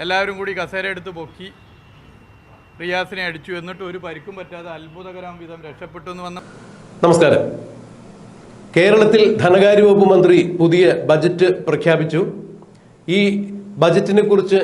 എല്ലാവരും കൂടി കസേര എടുത്ത് പൊക്കി. റിയാസിനെ അടിച്ചു. എന്നിട്ട് ഒരു പരിക്കും പറ്റാതെ അത്ഭുതകരം വിധം രക്ഷപ്പെട്ടു എന്ന് വന്ന നമസ്കാരം. കേരളത്തിൽ ധനകാര്യ വകുപ്പ് മന്ത്രി പുതിയ ബജറ്റ് പ്രഖ്യാപിച്ചു. ഈ ബജറ്റിനെ കുറിച്ച്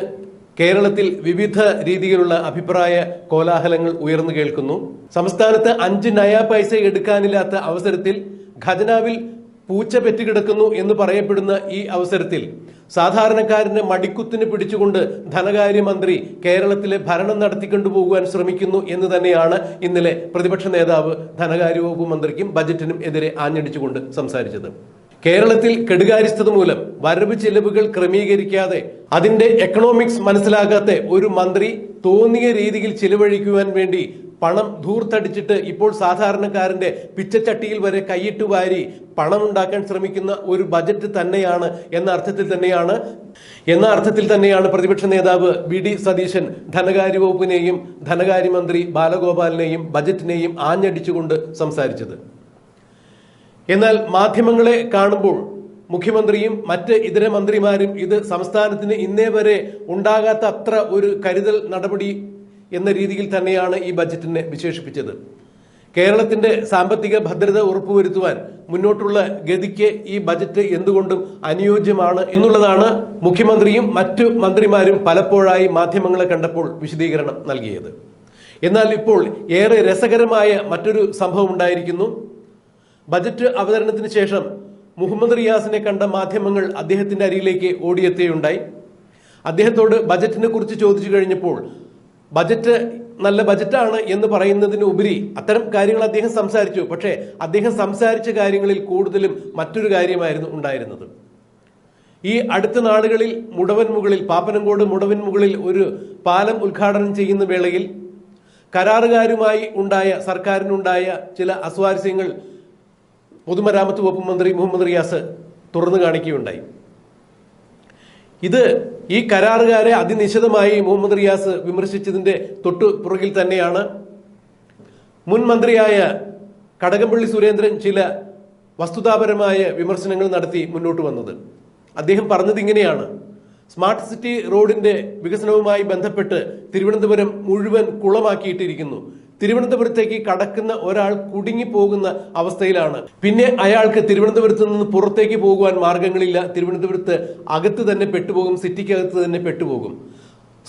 കേരളത്തിൽ വിവിധ രീതിയിലുള്ള അഭിപ്രായ കോലാഹലങ്ങൾ ഉയർന്നു കേൾക്കുന്നു. സംസ്ഥാനത്ത് അഞ്ച് നയാ പൈസ എടുക്കാനില്ലാത്ത അവസരത്തിൽ ഖജനാവിൽ പൂച്ച പെറ്റുകിടക്കുന്നു എന്ന് പറയപ്പെടുന്ന ഈ അവസരത്തിൽ സാധാരണക്കാരന്റെ മടിക്കുത്തിന് പിടിച്ചുകൊണ്ട് ധനകാര്യമന്ത്രി കേരളത്തിലെ ഭരണം നടത്തിക്കൊണ്ടുപോകുവാൻ ശ്രമിക്കുന്നു എന്ന് തന്നെയാണ് ഇന്നലെ പ്രതിപക്ഷ നേതാവ് ധനകാര്യ വകുപ്പ് മന്ത്രിക്കും ബജറ്റിനും എതിരെ ആഞ്ഞടിച്ചുകൊണ്ട് സംസാരിച്ചത്. കേരളത്തിൽ കെടുകാര്യസ്ഥത മൂലം വരവ് ചെലവുകൾ ക്രമീകരിക്കാതെ അതിന്റെ എക്കണോമിക്സ് മനസ്സിലാകാത്ത ഒരു മന്ത്രി തോന്നിയ രീതിയിൽ ചിലവഴിക്കുവാൻ വേണ്ടി പണം ധൂർത്തടിച്ചിട്ട് ഇപ്പോൾ സാധാരണക്കാരന്റെ പിച്ചച്ചട്ടിയിൽ വരെ കൈയിട്ട് വാരി പണം ഉണ്ടാക്കാൻ ശ്രമിക്കുന്ന ഒരു ബജറ്റ് തന്നെയാണ് എന്ന അർത്ഥത്തിൽ തന്നെയാണ്. എന്ന അർത്ഥത്തിൽ തന്നെയാണ് പ്രതിപക്ഷ നേതാവ് വി ഡി സതീശൻ ധനകാര്യ വകുപ്പിനെയും ധനകാര്യമന്ത്രി ബാലഗോപാലിനെയും ബജറ്റിനെയും ആഞ്ഞടിച്ചുകൊണ്ട് സംസാരിച്ചത്. എന്നാൽ മാധ്യമങ്ങളെ കാണുമ്പോൾ മുഖ്യമന്ത്രിയും മറ്റ് ഇതര മന്ത്രിമാരും ഇത് സംസ്ഥാനത്തിന് ഇന്നേ വരെ ഉണ്ടാകാത്ത അത്ര ഒരു കരുതൽ നടപടി എന്ന രീതിയിൽ തന്നെയാണ് ഈ ബജറ്റിനെ വിശേഷിപ്പിച്ചത്. കേരളത്തിന്റെ സാമ്പത്തിക ഭദ്രത ഉറപ്പുവരുത്തുവാൻ മുന്നോട്ടുള്ള ഗതിക്ക് ഈ ബജറ്റ് എന്തുകൊണ്ടും അനുയോജ്യമാണ് എന്നുള്ളതാണ് മുഖ്യമന്ത്രിയും മറ്റു മന്ത്രിമാരും പലപ്പോഴായി മാധ്യമങ്ങളെ കണ്ടപ്പോൾ വിശദീകരണം നൽകിയത്. എന്നാൽ ഇപ്പോൾ ഏറെ രസകരമായ മറ്റൊരു സംഭവം ഉണ്ടായിരിക്കുന്നു. ബജറ്റ് അവതരണത്തിന് ശേഷം മുഹമ്മദ് റിയാസിനെ കണ്ട മാധ്യമങ്ങൾ അദ്ദേഹത്തിന്റെ അരിയിലേക്ക് ഓടിയെത്തുകയുണ്ടായി അദ്ദേഹത്തോട് ബജറ്റിനെ കുറിച്ച് ചോദിച്ചു കഴിഞ്ഞപ്പോൾ ബജറ്റ് നല്ല ബജറ്റാണ് എന്ന് പറയുന്നതിന് ഉപരി അത്തരം കാര്യങ്ങൾ അദ്ദേഹം സംസാരിച്ചു. പക്ഷേ അദ്ദേഹം സംസാരിച്ച കാര്യങ്ങളിൽ കൂടുതലും മറ്റൊരു കാര്യമായിരുന്നു ഉണ്ടായിരുന്നത്. ഈ അടുത്ത നാളുകളിൽ മുടവൻ മുകളിൽ പാപ്പനംകോട് മുടവൻ മുകളിൽ ഒരു പാലം ഉദ്ഘാടനം ചെയ്യുന്ന വേളയിൽ കരാറുകാരുമായി ഉണ്ടായ സർക്കാരിനുണ്ടായ ചില അസ്വാരസ്യങ്ങൾ പൊതുമരാമത്ത് വകുപ്പ് മന്ത്രി മുഹമ്മദ് റിയാസ് തുറന്നു കാണിക്കുകയുണ്ടായി. ഇത് ഈ കരാറുകാരെ അതിനിശിതമായി മുഹമ്മദ് റിയാസ് വിമർശിച്ചതിന്റെ തൊട്ടു പുറകിൽ തന്നെയാണ്. മുൻ മന്ത്രിയായ കടകംപള്ളി സുരേന്ദ്രൻ ചില വസ്തുതാപരമായ വിമർശനങ്ങൾ നടത്തി മുന്നോട്ട് വന്നത്. അദ്ദേഹം പറഞ്ഞത് ഇങ്ങനെയാണ്. സ്മാർട്ട് സിറ്റി റോഡിന്റെ വികസനവുമായി ബന്ധപ്പെട്ട് തിരുവനന്തപുരം മുഴുവൻ കുളമാക്കിയിട്ടിരിക്കുന്നു. തിരുവനന്തപുരത്തേക്ക് കടക്കുന്ന ഒരാൾ കുടുങ്ങി പോകുന്ന അവസ്ഥയിലാണ്. പിന്നെ അയാൾക്ക് തിരുവനന്തപുരത്ത് നിന്ന് പുറത്തേക്ക് പോകുവാൻ മാർഗങ്ങളില്ല തിരുവനന്തപുരത്ത് അകത്ത് തന്നെ പെട്ടുപോകും സിറ്റിക്കകത്ത് തന്നെ പെട്ടുപോകും.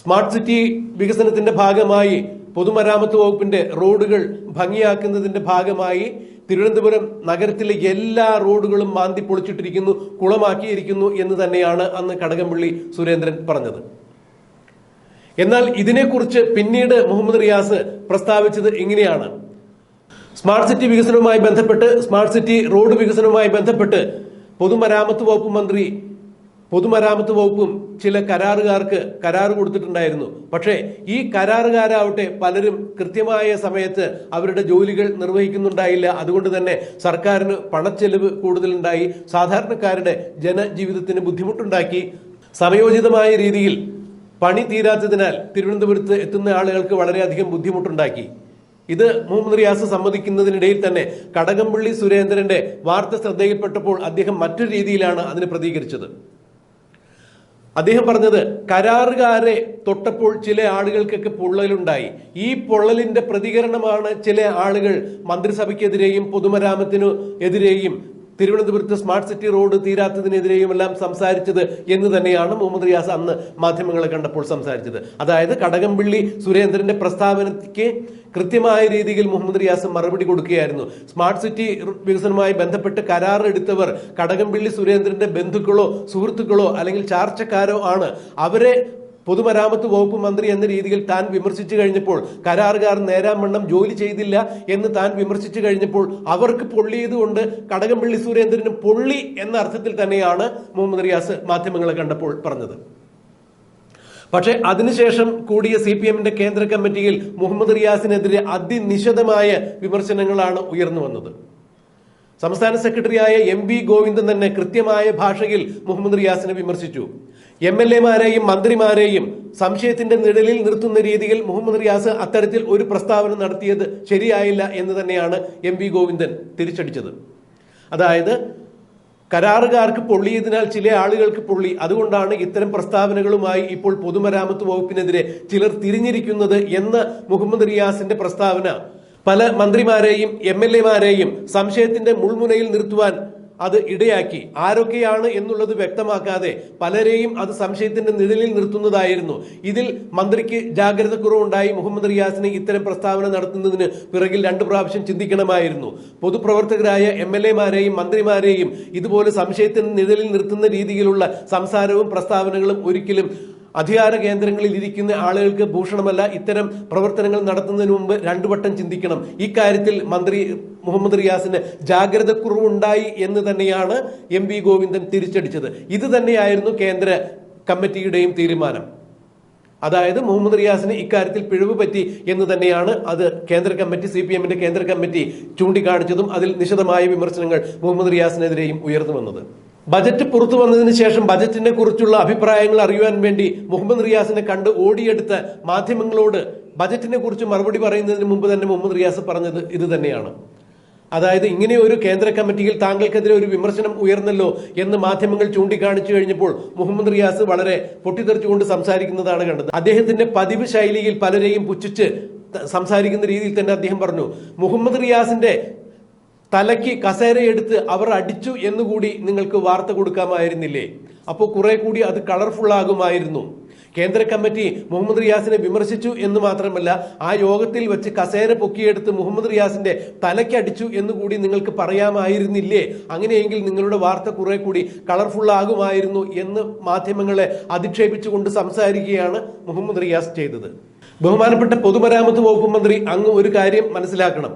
സ്മാർട്ട് സിറ്റി വികസനത്തിന്റെ ഭാഗമായി പൊതുമരാമത്ത് വകുപ്പിന്റെ റോഡുകൾ ഭംഗിയാക്കുന്നതിന്റെ ഭാഗമായി തിരുവനന്തപുരം നഗരത്തിലെ എല്ലാ റോഡുകളും മാന്തി പൊളിച്ചിട്ടിരിക്കുന്നു കുളമാക്കിയിരിക്കുന്നു എന്ന് തന്നെയാണ് അന്ന് കടകംപള്ളി സുരേന്ദ്രൻ പറഞ്ഞത്. എന്നാൽ ഇതിനെക്കുറിച്ച് പിന്നീട് മുഹമ്മദ് റിയാസ് പ്രസ്താവിച്ചത് ഇങ്ങനെയാണ്. സ്മാർട്ട് സിറ്റി വികസനവുമായി ബന്ധപ്പെട്ട് സ്മാർട്ട് സിറ്റി റോഡ് വികസനവുമായി ബന്ധപ്പെട്ട് പൊതുമരാമത്ത് വകുപ്പ് മന്ത്രി പൊതുമരാമത്ത് വകുപ്പും ചില കരാറുകാർക്ക് കരാർ കൊടുത്തിട്ടുണ്ടായിരുന്നു. പക്ഷേ ഈ കരാറുകാരാവട്ടെ പലരും കൃത്യമായ സമയത്ത് അവരുടെ ജോലികൾ നിർവഹിക്കുന്നുണ്ടായില്ല. അതുകൊണ്ട് തന്നെ സർക്കാരിന് പണച്ചെലവ് കൂടുതലുണ്ടായി. സാധാരണക്കാരുടെ ജനജീവിതത്തിന് ബുദ്ധിമുട്ടുണ്ടാക്കി. സമയോചിതമായ രീതിയിൽ പണി തീരാത്തതിനാൽ തിരുവനന്തപുരത്ത് എത്തുന്ന ആളുകൾക്ക് വളരെയധികം ബുദ്ധിമുട്ടുണ്ടാക്കി. ഇത് മുഹമ്മദ് റിയാസ് സമ്മതിക്കുന്നതിനിടയിൽ തന്നെ കടകംപള്ളി സുരേന്ദ്രന്റെ വാർത്ത ശ്രദ്ധയിൽപ്പെട്ടപ്പോൾ അദ്ദേഹം മറ്റൊരു രീതിയിലാണ് അതിന് പ്രതികരിച്ചത്. അദ്ദേഹം പറഞ്ഞത് കരാറുകാരെ തൊട്ടപ്പോൾ ചില ആളുകൾക്കൊക്കെ പൊള്ളലുണ്ടായി. ഈ പൊള്ളലിന്റെ പ്രതികരണമാണ് ചില ആളുകൾ മന്ത്രിസഭയ്ക്കെതിരെയും പൊതുമരാമത്തിനു എതിരെയും തിരുവനന്തപുരത്ത് സ്മാർട്ട് സിറ്റി റോഡ് തീരാത്തതിനെതിരെയും എല്ലാം സംസാരിച്ചത് എന്ന് തന്നെയാണ് മുഹമ്മദ് റിയാസ് അന്ന് മാധ്യമങ്ങളെ കണ്ടപ്പോൾ സംസാരിച്ചത്. അതായത് കടകംപള്ളി സുരേന്ദ്രന്റെ പ്രസ്താവനയ്ക്ക് കൃത്യമായ രീതിയിൽ മുഹമ്മദ് റിയാസ് മറുപടി കൊടുക്കുകയായിരുന്നു. സ്മാർട്ട് സിറ്റി വികസനവുമായി ബന്ധപ്പെട്ട് കരാർ എടുത്തവർ കടകംപള്ളി സുരേന്ദ്രന്റെ ബന്ധുക്കളോ സുഹൃത്തുക്കളോ അല്ലെങ്കിൽ ചാർച്ചക്കാരോ ആണ്. അവരെ പൊതുമരാമത്ത് വകുപ്പ് മന്ത്രി എന്ന രീതിയിൽ താൻ വിമർശിച്ചു കഴിഞ്ഞപ്പോൾ കരാറുകാർ നേരാമണ്ണം ജോലി ചെയ്തില്ല എന്ന് താൻ വിമർശിച്ചു കഴിഞ്ഞപ്പോൾ അവർക്ക് പൊള്ളിയതുകൊണ്ട് കടകംപള്ളി സുരേന്ദ്രന് പൊള്ളി എന്ന അർത്ഥത്തിൽ തന്നെയാണ് മുഹമ്മദ് റിയാസ് മാധ്യമങ്ങളെ കണ്ടപ്പോൾ പറഞ്ഞത്. പക്ഷെ അതിനുശേഷം കൂടിയ സി പി എമ്മിന്റെ കേന്ദ്ര കമ്മിറ്റിയിൽ മുഹമ്മദ് റിയാസിനെതിരെ അതിനിശിതമായ വിമർശനങ്ങളാണ് ഉയർന്നു വന്നത്. സംസ്ഥാന സെക്രട്ടറിയായ എം വി ഗോവിന്ദൻ തന്നെ കൃത്യമായ ഭാഷയിൽ മുഹമ്മദ് റിയാസിനെ വിമർശിച്ചു. എം എൽ എമാരെയും മന്ത്രിമാരെയും സംശയത്തിന്റെ നിഴലിൽ നിർത്തുന്ന രീതിയിൽ മുഹമ്മദ് റിയാസ് അത്തരത്തിൽ ഒരു പ്രസ്താവന നടത്തിയത് ശരിയായില്ല എന്ന് തന്നെയാണ് എം വി ഗോവിന്ദൻ തിരിച്ചടിച്ചത്. അതായത് കരാറുകാർക്ക് പൊള്ളിയതിനാൽ ചില ആളുകൾക്ക് പൊള്ളി. അതുകൊണ്ടാണ് ഇത്തരം പ്രസ്താവനകളുമായി ഇപ്പോൾ പൊതുമരാമത്ത് വകുപ്പിനെതിരെ ചിലർ തിരിഞ്ഞിരിക്കുന്നത് എന്ന് മുഹമ്മദ് റിയാസിന്റെ പ്രസ്താവന പല മന്ത്രിമാരെയും എം എൽ എമാരെയും സംശയത്തിന്റെ മുൾമുനയിൽ നിർത്തുവാൻ അത് ഇടയാക്കി. ആരൊക്കെയാണ് എന്നുള്ളത് വ്യക്തമാക്കാതെ പലരെയും അത് സംശയത്തിന്റെ നിഴലിൽ നിർത്തുന്നതായിരുന്നു. ഇതിൽ മന്ത്രിക്ക് ജാഗ്രത കുറവുണ്ടായി മുഹമ്മദ് റിയാസിനെ ഇത്തരം പ്രസ്താവന നടത്തുന്നതിന് പിറകിൽ രണ്ടു പ്രാവശ്യം ചിന്തിക്കണമായിരുന്നു. പൊതുപ്രവർത്തകരായ എം എൽ എമാരെയും മന്ത്രിമാരെയും ഇതുപോലെ സംശയത്തിന്റെ നിഴലിൽ നിർത്തുന്ന രീതിയിലുള്ള സംസാരവും പ്രസ്താവനകളും ഒരിക്കലും അധികാര കേന്ദ്രങ്ങളിൽ ഇരിക്കുന്ന ആളുകൾക്ക് ഭൂഷണമല്ല ഇത്തരം പ്രവർത്തനങ്ങൾ നടത്തുന്നതിന് മുമ്പ് രണ്ടു വട്ടം ചിന്തിക്കണം. ഇക്കാര്യത്തിൽ മന്ത്രി മുഹമ്മദ് റിയാസിന് ജാഗ്രത കുറവുണ്ടായി എന്ന് തന്നെയാണ് എം വി ഗോവിന്ദൻ തിരിച്ചടിച്ചത്. ഇത് തന്നെയായിരുന്നു കേന്ദ്ര കമ്മിറ്റിയുടെയും തീരുമാനം. അതായത് മുഹമ്മദ് റിയാസിന് ഇക്കാര്യത്തിൽ പിഴവ് പറ്റി എന്ന് തന്നെയാണ് അത് കേന്ദ്ര കമ്മിറ്റി സി പി എമ്മിന്റെ കേന്ദ്ര കമ്മിറ്റി ചൂണ്ടിക്കാണിച്ചതും അതിൽ നിശിതമായ വിമർശനങ്ങൾ മുഹമ്മദ് റിയാസിനെതിരെയും ഉയർന്നു വന്നത്. ബജറ്റ് പുറത്തു വന്നതിന് ശേഷം ബജറ്റിനെ കുറിച്ചുള്ള അഭിപ്രായങ്ങൾ അറിയുവാൻ വേണ്ടി മുഹമ്മദ് റിയാസിനെ കണ്ട് ഓടിയെടുത്ത് മാധ്യമങ്ങളോട് ബജറ്റിനെ കുറിച്ച് മറുപടി പറയുന്നതിന് മുമ്പ് തന്നെ മുഹമ്മദ് റിയാസ് പറഞ്ഞത് ഇത് തന്നെയാണ്. അതായത് ഇങ്ങനെ ഒരു കേന്ദ്ര കമ്മിറ്റിയിൽ താങ്കൾക്കെതിരെ ഒരു വിമർശനം ഉയർന്നല്ലോ എന്ന് മാധ്യമങ്ങൾ ചൂണ്ടിക്കാണിച്ചു കഴിഞ്ഞപ്പോൾ മുഹമ്മദ് റിയാസ് വളരെ പൊട്ടിത്തെറിച്ചുകൊണ്ട് സംസാരിക്കുന്നതാണ് കണ്ടത്. അദ്ദേഹത്തിന്റെ പതിവ് ശൈലിയിൽ പലരെയും പുച്ഛിച്ച് സംസാരിക്കുന്ന രീതിയിൽ തന്നെ അദ്ദേഹം പറഞ്ഞു മുഹമ്മദ് റിയാസിന്റെ തലയ്ക്ക് കസേരയെടുത്ത് അവർ അടിച്ചു എന്നുകൂടി നിങ്ങൾക്ക് വാർത്ത കൊടുക്കാമായിരുന്നില്ലേ? അപ്പോൾ കുറെ കൂടി അത് കളർഫുൾ ആകുമായിരുന്നു. കേന്ദ്ര കമ്മിറ്റി മുഹമ്മദ് റിയാസിനെ വിമർശിച്ചു എന്ന് മാത്രമല്ല ആ യോഗത്തിൽ വെച്ച് കസേര പൊക്കിയെടുത്ത് മുഹമ്മദ് റിയാസിന്റെ തലയ്ക്കടിച്ചു എന്ന് കൂടി നിങ്ങൾക്ക് പറയാമായിരുന്നില്ലേ? അങ്ങനെയെങ്കിൽ നിങ്ങളുടെ വാർത്ത കുറെ കൂടി കളർഫുൾ ആകുമായിരുന്നു എന്ന് മാധ്യമങ്ങളെ അധിക്ഷേപിച്ചുകൊണ്ട് സംസാരിക്കുകയാണ് മുഹമ്മദ് റിയാസ് ചെയ്തത്. ബഹുമാനപ്പെട്ട പൊതുമരാമത്ത് വകുപ്പ് മന്ത്രി അങ്ങ് ഒരു കാര്യം മനസ്സിലാക്കണം.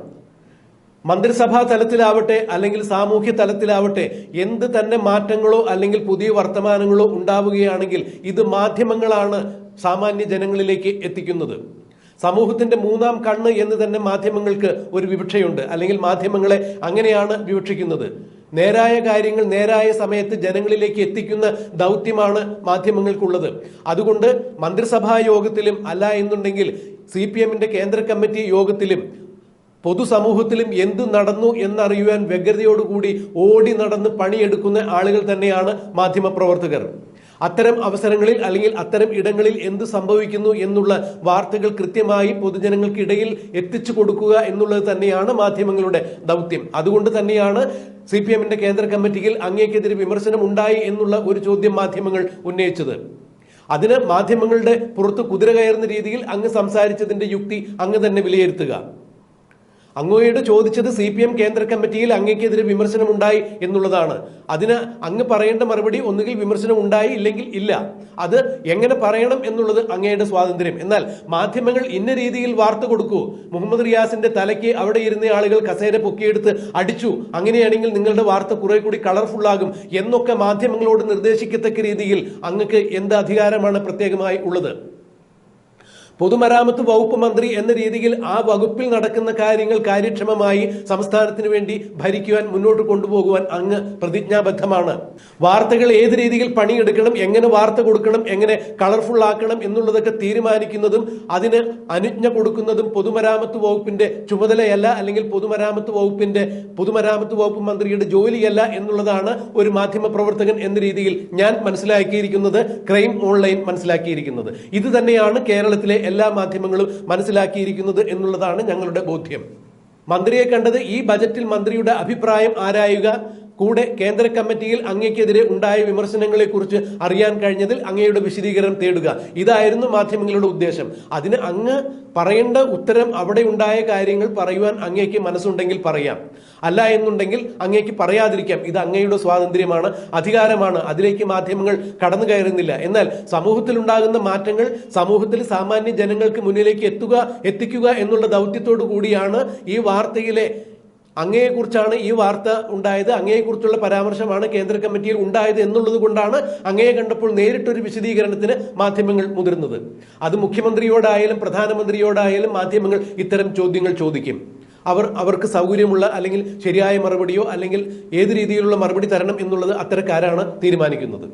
മന്ത്രിസഭാ തലത്തിലാവട്ടെ അല്ലെങ്കിൽ സാമൂഹ്യ തലത്തിലാവട്ടെ എന്ത് തന്നെ മാറ്റങ്ങളോ അല്ലെങ്കിൽ പുതിയ വർത്തമാനങ്ങളോ ഉണ്ടാവുകയാണെങ്കിൽ ഇത് മാധ്യമങ്ങളാണ് സാമാന്യ ജനങ്ങളിലേക്ക് എത്തിക്കുന്നത്. സമൂഹത്തിന്റെ മൂന്നാം കണ്ണ് എന്ന് തന്നെ മാധ്യമങ്ങൾക്ക് ഒരു വിവക്ഷയുണ്ട്. അല്ലെങ്കിൽ മാധ്യമങ്ങളെ അങ്ങനെയാണ് വിവക്ഷിക്കുന്നത്. നേരായ കാര്യങ്ങൾ നേരായ സമയത്ത് ജനങ്ങളിലേക്ക് എത്തിക്കുന്ന ദൗത്യമാണ് മാധ്യമങ്ങൾക്കുള്ളത്. അതുകൊണ്ട് മന്ത്രിസഭാ യോഗത്തിലും അല്ല എന്നുണ്ടെങ്കിൽ സി പി എമ്മിന്റെ കേന്ദ്ര കമ്മിറ്റി യോഗത്തിലും പൊതുസമൂഹത്തിലും എന്ത് നടന്നു എന്നറിയുവാൻ വ്യഗ്രതയോടുകൂടി ഓടി നടന്ന് പണിയെടുക്കുന്ന ആളുകൾ തന്നെയാണ് മാധ്യമപ്രവർത്തകർ. അത്തരം അവസരങ്ങളിൽ അല്ലെങ്കിൽ അത്തരം ഇടങ്ങളിൽ എന്ത് സംഭവിക്കുന്നു എന്നുള്ള വാർത്തകൾ കൃത്യമായി പൊതുജനങ്ങൾക്കിടയിൽ എത്തിച്ചു കൊടുക്കുക എന്നുള്ളത് തന്നെയാണ് മാധ്യമങ്ങളുടെ ദൗത്യം. അതുകൊണ്ട് തന്നെയാണ് സി പി എമ്മിന്റെ കേന്ദ്ര കമ്മിറ്റിയിൽ അങ്ങേക്കെതിരെ വിമർശനം ഉണ്ടായി എന്നുള്ള ഒരു ചോദ്യം മാധ്യമങ്ങൾ ഉന്നയിച്ചത്. അതിന് മാധ്യമങ്ങളുടെ പുറത്ത് കുതിര കയറുന്ന രീതിയിൽ അങ്ങ് സംസാരിച്ചതിന്റെ യുക്തി അങ്ങ് തന്നെ വിലയിരുത്തുക. അങ്ങോയോട് ചോദിച്ചത് സി പി എം കേന്ദ്ര കമ്മിറ്റിയിൽ അങ്ങേക്കെതിരെ വിമർശനം ഉണ്ടായി എന്നുള്ളതാണ്. അതിന് അങ്ങ് പറയേണ്ട മറുപടി ഒന്നുകിൽ വിമർശനം ഉണ്ടായി ഇല്ലെങ്കിൽ ഇല്ല. അത് എങ്ങനെ പറയണം എന്നുള്ളത് അങ്ങയുടെ സ്വാതന്ത്ര്യം. എന്നാൽ മാധ്യമങ്ങൾ ഇന്ന രീതിയിൽ വാർത്ത കൊടുക്കൂ. മുഹമ്മദ് റിയാസിന്റെ തലയ്ക്ക് അവിടെ ഇരുന്ന ആളുകൾ കസേര പൊക്കിയെടുത്ത് അടിച്ചു. അങ്ങനെയാണെങ്കിൽ നിങ്ങളുടെ വാർത്ത കുറെ കൂടി കളർഫുൾ ആകും എന്നൊക്കെ മാധ്യമങ്ങളോട് നിർദ്ദേശിക്കത്തക്ക രീതിയിൽ അങ്ങക്ക് എന്ത് അധികാരമാണ് പ്രത്യേകമായി ഉള്ളത്? പൊതുമരാമത്ത് വകുപ്പ് മന്ത്രി എന്ന രീതിയിൽ ആ വകുപ്പിൽ നടക്കുന്ന കാര്യങ്ങൾ കാര്യക്ഷമമായി സംസ്ഥാനത്തിന് വേണ്ടി ഭരിക്കുവാൻ മുന്നോട്ട് കൊണ്ടുപോകുവാൻ അങ്ങ് പ്രതിജ്ഞാബദ്ധമാണ്. വാർത്തകൾ ഏത് രീതിയിൽ പണിയെടുക്കണം എങ്ങനെ വാർത്ത കൊടുക്കണം എങ്ങനെ കളർഫുൾ ആക്കണം എന്നുള്ളതൊക്കെ തീരുമാനിക്കുന്നതും അതിന് അനുജ്ഞ കൊടുക്കുന്നതും പൊതുമരാമത്ത് വകുപ്പിന്റെ ചുമതലയല്ല അല്ലെങ്കിൽ പൊതുമരാമത്ത് വകുപ്പിന്റെ പൊതുമരാമത്ത് വകുപ്പ് മന്ത്രിയുടെ ജോലിയല്ല എന്നുള്ളതാണ് ഒരു മാധ്യമ പ്രവർത്തകൻ എന്ന രീതിയിൽ ഞാൻ മനസ്സിലാക്കിയിരിക്കുന്നത് ക്രൈം ഓൺലൈൻ മനസ്സിലാക്കിയിരിക്കുന്നത്. ഇത് തന്നെയാണ് കേരളത്തിലെ എല്ലാ മാധ്യമങ്ങളും മനസ്സിലാക്കിയിരിക്കുന്നത് എന്നുള്ളതാണ് ഞങ്ങളുടെ ബോധ്യം. മന്ത്രിയെ കണ്ടത് ഈ ബജറ്റിൽ മന്ത്രിയുടെ അഭിപ്രായം ആരായുക? കൂടെ കേന്ദ്ര കമ്മിറ്റിയിൽ അങ്ങേക്കെതിരെ ഉണ്ടായ വിമർശനങ്ങളെ കുറിച്ച് അറിയാൻ കഴിഞ്ഞതിൽ അങ്ങയുടെ വിശദീകരണം തേടുക. ഇതായിരുന്നു മാധ്യമങ്ങളുടെ ഉദ്ദേശം. അതിന് അങ്ങ് പറയേണ്ട ഉത്തരം അവിടെ ഉണ്ടായ കാര്യങ്ങൾ പറയുവാൻ അങ്ങേക്ക് മനസ്സുണ്ടെങ്കിൽ പറയാം. അല്ല എന്നുണ്ടെങ്കിൽ അങ്ങേക്ക് പറയാതിരിക്കാം. ഇത് അങ്ങയുടെ സ്വാതന്ത്ര്യമാണ് അധികാരമാണ്. അതിലേക്ക് മാധ്യമങ്ങൾ കടന്നു കയറുന്നില്ല. എന്നാൽ സമൂഹത്തിൽ ഉണ്ടാകുന്ന മാറ്റങ്ങൾ സമൂഹത്തിൽ സാമാന്യ ജനങ്ങൾക്ക് മുന്നിലേക്ക് എത്തുക എത്തിക്കുക എന്നുള്ള ദൗത്യത്തോടു കൂടിയാണ് ഈ വാർത്തയിലെ അങ്ങയെക്കുറിച്ചാണ് ഈ വാർത്ത ഉണ്ടായത് അങ്ങയെക്കുറിച്ചുള്ള പരാമർശമാണ് കേന്ദ്ര കമ്മിറ്റിയിൽ ഉണ്ടായത് എന്നുള്ളത് കൊണ്ടാണ് അങ്ങയെ കണ്ടപ്പോൾ നേരിട്ടൊരു വിശദീകരണത്തിന് മാധ്യമങ്ങൾ മുതിർന്നത്. അത് മുഖ്യമന്ത്രിയോടായാലും പ്രധാനമന്ത്രിയോടായാലും മാധ്യമങ്ങൾ ഇത്തരം ചോദ്യങ്ങൾ ചോദിക്കും. അവർ അവർക്ക് സൗകര്യമുള്ള അല്ലെങ്കിൽ ശരിയായ മറുപടിയോ അല്ലെങ്കിൽ ഏത് രീതിയിലുള്ള മറുപടി തരണം എന്നുള്ളത് അത്തരക്കാരാണ് തീരുമാനിക്കുന്നത്.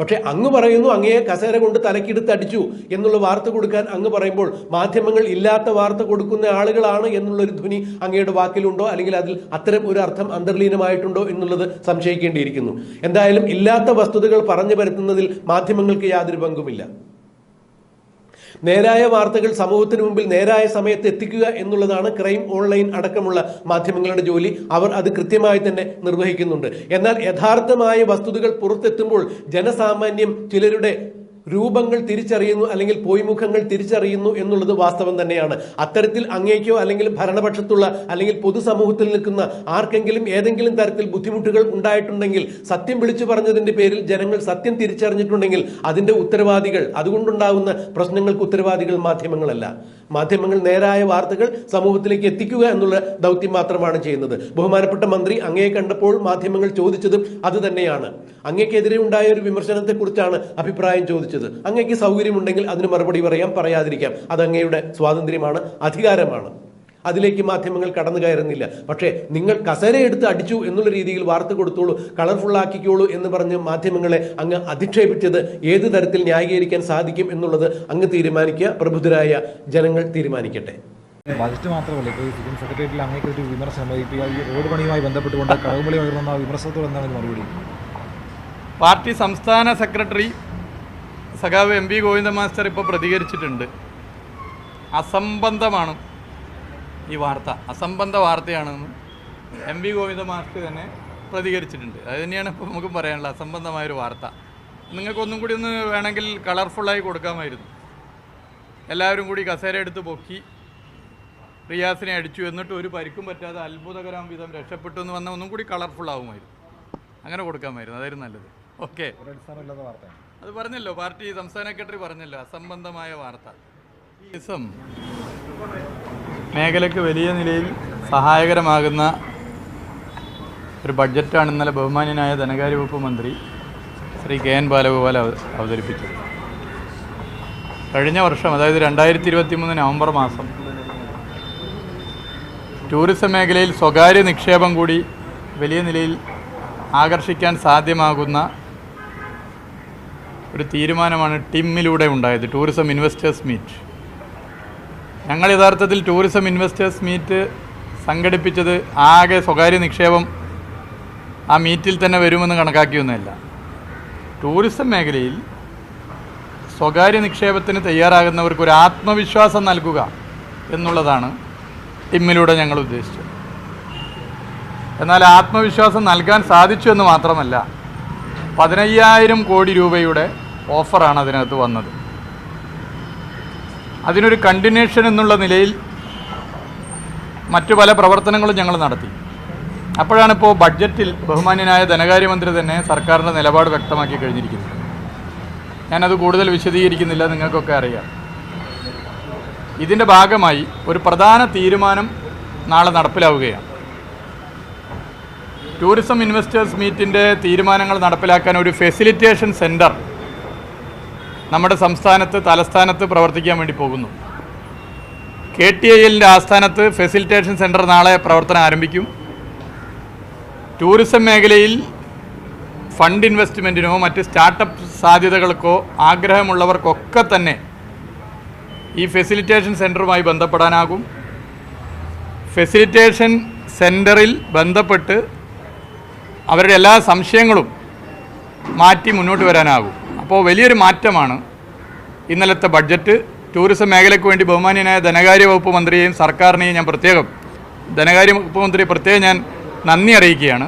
പക്ഷെ അങ്ങ് പറയുന്നു അങ്ങയെ കസേര കൊണ്ട് തലക്കിടുത്ത് അടിച്ചു എന്നുള്ള വാർത്ത കൊടുക്കാൻ അങ്ങ് പറയുമ്പോൾ മാധ്യമങ്ങൾ ഇല്ലാത്ത വാർത്ത കൊടുക്കുന്ന ആളുകളാണ് എന്നുള്ളൊരു ധ്വനി അങ്ങയുടെ വാക്കിലുണ്ടോ? അല്ലെങ്കിൽ അതിൽ അത്തരം ഒരു അർത്ഥം അന്തർലീനമായിട്ടുണ്ടോ എന്നുള്ളത് സംശയിക്കേണ്ടിയിരിക്കുന്നു. എന്തായാലും ഇല്ലാത്ത വസ്തുതകൾ പറഞ്ഞു വരുത്തുന്നതിൽ മാധ്യമങ്ങൾക്ക് യാതൊരു പങ്കുമില്ല. നേരായ വാർത്തകൾ സമൂഹത്തിന് മുമ്പിൽ നേരായ സമയത്ത് എത്തിക്കുക എന്നുള്ളതാണ് ക്രൈം ഓൺലൈൻ അടക്കമുള്ള മാധ്യമങ്ങളുടെ ജോലി. അവർ അത് കൃത്യമായി തന്നെ നിർവഹിക്കുന്നുണ്ട്. എന്നാൽ യഥാർത്ഥമായ വസ്തുതകൾ പുറത്തെത്തുമ്പോൾ ജനസാമാന്യം ചിലരുടെ രൂപങ്ങൾ തിരിച്ചറിയുന്നു അല്ലെങ്കിൽ പോയിമുഖങ്ങൾ തിരിച്ചറിയുന്നു എന്നുള്ളത് വാസ്തവം തന്നെയാണ്. അത്തരത്തിൽ അങ്ങേക്കോ അല്ലെങ്കിൽ ഭരണപക്ഷത്തുള്ള അല്ലെങ്കിൽ പൊതുസമൂഹത്തിൽ നിൽക്കുന്ന ആർക്കെങ്കിലും ഏതെങ്കിലും തരത്തിൽ ബുദ്ധിമുട്ടുകൾ ഉണ്ടായിട്ടുണ്ടെങ്കിൽ സത്യം വിളിച്ചു പറഞ്ഞതിന്റെ പേരിൽ ജനങ്ങൾ സത്യം തിരിച്ചറിഞ്ഞിട്ടുണ്ടെങ്കിൽ അതിന്റെ ഉത്തരവാദികൾ അതുകൊണ്ടുണ്ടാകുന്ന പ്രശ്നങ്ങൾക്ക് ഉത്തരവാദികൾ മാധ്യമങ്ങളല്ല. മാധ്യമങ്ങൾ നേരായ വാർത്തകൾ സമൂഹത്തിലേക്ക് എത്തിക്കുക എന്നുള്ള ദൗത്യം മാത്രമാണ് ചെയ്യുന്നത്. ബഹുമാനപ്പെട്ട മന്ത്രി അങ്ങയെ കണ്ടപ്പോൾ മാധ്യമങ്ങൾ ചോദിച്ചതും അത് തന്നെയാണ്. അങ്ങേക്കെതിരെ ഉണ്ടായ ഒരു വിമർശനത്തെ കുറിച്ചാണ് അഭിപ്രായം ചോദിച്ചത്. അങ്ങേക്ക് സൗകര്യമുണ്ടെങ്കിൽ അതിന് മറുപടി പറയാം പറയാതിരിക്കാം. അത് അങ്ങയുടെ സ്വാതന്ത്ര്യമാണ് അധികാരമാണ്. അതിലേക്ക് മാധ്യമങ്ങൾ കടന്നു കയറുന്നില്ല. പക്ഷേ നിങ്ങൾ കസേരയെടുത്ത് അടിച്ചു എന്നുള്ള രീതിയിൽ വാർത്ത കൊടുത്തോളൂ കളർഫുൾ ആക്കിക്കോളൂ എന്ന് പറഞ്ഞ് മാധ്യമങ്ങളെ അങ്ങ് അധിക്ഷേപിച്ചത് ഏത് തരത്തിൽ ന്യായീകരിക്കാൻ സാധിക്കും എന്നുള്ളത് അങ്ങ് തീരുമാനിക്കുക. പ്രബുദ്ധരായ ജനങ്ങൾ തീരുമാനിക്കട്ടെ. ബജറ്റ് മാത്രമല്ല ഇപ്പോൾ ഈ ഫിലിം സെക്രട്ടേറിയറ്റിൽ അങ്ങേക്ക് ഒരു വിമർശനം ഇപ്പോൾ ഈ റോഡ് പണിയുമായി ബന്ധപ്പെട്ടുകൊണ്ട് കടകുമ്പളി ഉയർന്ന വിമർശനത്തോട് എന്താണ് മറുപടി? പാർട്ടി സംസ്ഥാന സെക്രട്ടറി സഖാവ് എം പി ഗോവിന്ദ മാസ്റ്റർ ഇപ്പോൾ പ്രതികരിച്ചിട്ടുണ്ട്. അസംബന്ധമാണ്. ഈ വാർത്ത അസംബന്ധ വാർത്തയാണെന്ന് എം വി ഗോവിന്ദ മാസ്റ്റർ തന്നെ പ്രതികരിച്ചിട്ടുണ്ട്. അത് തന്നെയാണ് ഇപ്പോൾ നമുക്ക് പറയാനുള്ളത് അസംബന്ധമായൊരു വാർത്ത. നിങ്ങൾക്കൊന്നും കൂടി ഒന്ന് വേണമെങ്കിൽ കളർഫുള്ളായി കൊടുക്കാമായിരുന്നു. എല്ലാവരും കൂടി കസേര എടുത്ത് പൊക്കി റിയാസിനെ അടിച്ചു. എന്നിട്ട് ഒരു പരിക്കും പറ്റാതെ അത്ഭുതകരം വിധം രക്ഷപ്പെട്ടു എന്ന് വന്നാൽ ഒന്നും കൂടി കളർഫുൾ ആവുമായിരുന്നു അങ്ങനെ കൊടുക്കാമായിരുന്നു. അതായിരുന്നു നല്ലത്. ഓക്കെ. അത് പറഞ്ഞല്ലോ പാർട്ടി സംസ്ഥാന സെക്രട്ടറി പറഞ്ഞല്ലോ അസംബന്ധമായ വാർത്ത. ദിവസം മേഖലയ്ക്ക് വലിയ നിലയിൽ സഹായകരമാകുന്ന ഒരു ബഡ്ജറ്റാണ് ഇന്നലെ ബഹുമാന്യനായ ധനകാര്യ വകുപ്പ് മന്ത്രി ശ്രീ കെ എൻ ബാലഗോപാൽ അവതരിപ്പിച്ചത്. കഴിഞ്ഞ വർഷം അതായത് രണ്ടായിരത്തി ഇരുപത്തി മൂന്ന് നവംബർ മാസം ടൂറിസം മേഖലയിൽ സ്വകാര്യ നിക്ഷേപം കൂടി വലിയ നിലയിൽ ആകർഷിക്കാൻ സാധ്യമാകുന്ന ഒരു തീരുമാനമാണ് ടിമ്മിലൂടെ ഉണ്ടായത് ടൂറിസം ഇൻവെസ്റ്റേഴ്സ് മീറ്റ്. ഞങ്ങൾ യഥാർത്ഥത്തിൽ ടൂറിസം ഇൻവെസ്റ്റേഴ്സ് മീറ്റ് സംഘടിപ്പിച്ചത് ആകെ സ്വകാര്യ നിക്ഷേപം ആ മീറ്റിൽ തന്നെ വരുമെന്ന് കണക്കാക്കിയൊന്നുമല്ല. ടൂറിസം മേഖലയിൽ സ്വകാര്യ നിക്ഷേപത്തിന് തയ്യാറാകുന്നവർക്ക് ഒരു ആത്മവിശ്വാസം നൽകുക എന്നുള്ളതാണ് ടിമ്മിലൂടെ ഞങ്ങൾ ഉദ്ദേശിച്ചത്. എന്നാൽ ആത്മവിശ്വാസം നൽകാൻ സാധിച്ചു എന്ന് മാത്രമല്ല പതിനയ്യായിരം കോടി രൂപയുടെ ഓഫറാണ് അതിനകത്ത് വന്നത്. അതിനൊരു കണ്ടിന്യൂഷൻ എന്നുള്ള നിലയിൽ മറ്റു പല പ്രവർത്തനങ്ങളും ഞങ്ങൾ നടത്തി. അപ്പോഴാണ് ഇപ്പോൾ ബഡ്ജറ്റിൽ ബഹുമാന്യനായ ധനകാര്യമന്ത്രി തന്നെ സർക്കാരിന്റെ നിലപാട് വ്യക്തമാക്കി കഴിഞ്ഞിരിക്കുന്നത്. ഞാനത് കൂടുതൽ വിശദീകരിക്കുന്നില്ല നിങ്ങൾക്കൊക്കെ അറിയാം. ഇതിന്റെ ഭാഗമായി ഒരു പ്രധാന തീരുമാനം നാളെ നടപ്പിലാവുകയാണ്. ടൂറിസം ഇൻവെസ്റ്റേഴ്സ് മീറ്റിന്റെ തീരുമാനങ്ങൾ നടപ്പിലാക്കാൻ ഒരു ഫെസിലിറ്റേഷൻ സെന്റർ നമ്മുടെ സംസ്ഥാനത്ത് തലസ്ഥാനത്ത് പ്രവർത്തിക്കാൻ വേണ്ടി പോകുന്നു. കെ ടി ഐ എല്ലിന്റെ ആസ്ഥാനത്ത് ഫെസിലിറ്റേഷൻ സെന്റർ നാളെ പ്രവർത്തനം ആരംഭിക്കും. ടൂറിസം മേഖലയിൽ ഫണ്ട് ഇൻവെസ്റ്റ്മെന്റിനോ മറ്റ് സ്റ്റാർട്ടപ്പ് സാധ്യതകൾക്കോ ആഗ്രഹമുള്ളവർക്കൊക്കെ തന്നെ ഈ ഫെസിലിറ്റേഷൻ സെന്ററുമായി ബന്ധപ്പെടാനാകും. ഫെസിലിറ്റേഷൻ സെന്ററിൽ ബന്ധപ്പെട്ട് അവരുടെ എല്ലാ സംശയങ്ങളും മാറ്റി മുന്നോട്ട് വരാനാകും. അപ്പോൾ വലിയൊരു മാറ്റമാണ് ഇന്നലത്തെ ബഡ്ജറ്റ്. ടൂറിസം മേഖലയ്ക്ക് വേണ്ടി ബഹുമാന്യനായ ധനകാര്യ വകുപ്പ് മന്ത്രിയെയും സർക്കാരിനെയും ഞാൻ പ്രത്യേകം ധനകാര്യ വകുപ്പ് മന്ത്രിയെ പ്രത്യേകം ഞാൻ നന്ദി അറിയിക്കുകയാണ്.